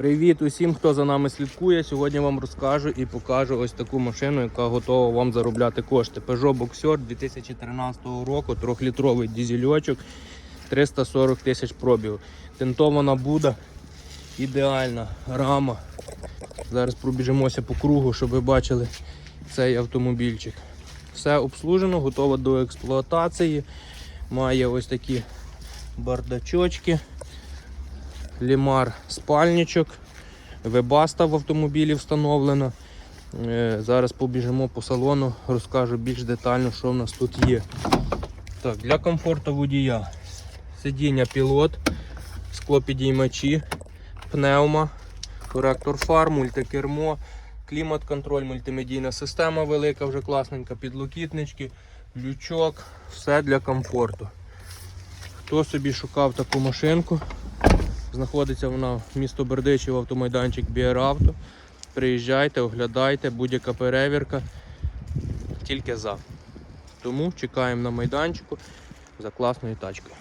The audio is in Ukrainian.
Привіт усім, хто за нами слідкує. Сьогодні вам розкажу і покажу ось таку машину, яка готова вам заробляти кошти. Peugeot Boxer 2013 року, 3-літровий дізельочок, 340 тисяч пробігу. Тентована буда, ідеальна рама. Зараз пробіжимося по кругу, щоб ви бачили цей автомобільчик. Все обслужено, готово до експлуатації. Має ось такі бардачочки. Лімар спальничок, вебаста в автомобілі встановлена. Е, Зараз побіжимо по салону, розкажу більш детально, що в нас тут є. Так, Для комфорту водія сидіння пілот, склопідіймачі, пневма, коректор фар, мультикермо, клімат-контроль, мультимедійна система велика, вже класненька, підлокітнички, лючок, все для комфорту. Хто собі шукав таку машинку, Знаходиться вона в місто Бердичів, автомайданчик Біаравто. Приїжджайте, оглядайте, будь-яка перевірка. Тільки за. Тому чекаємо на майданчику за класною тачкою.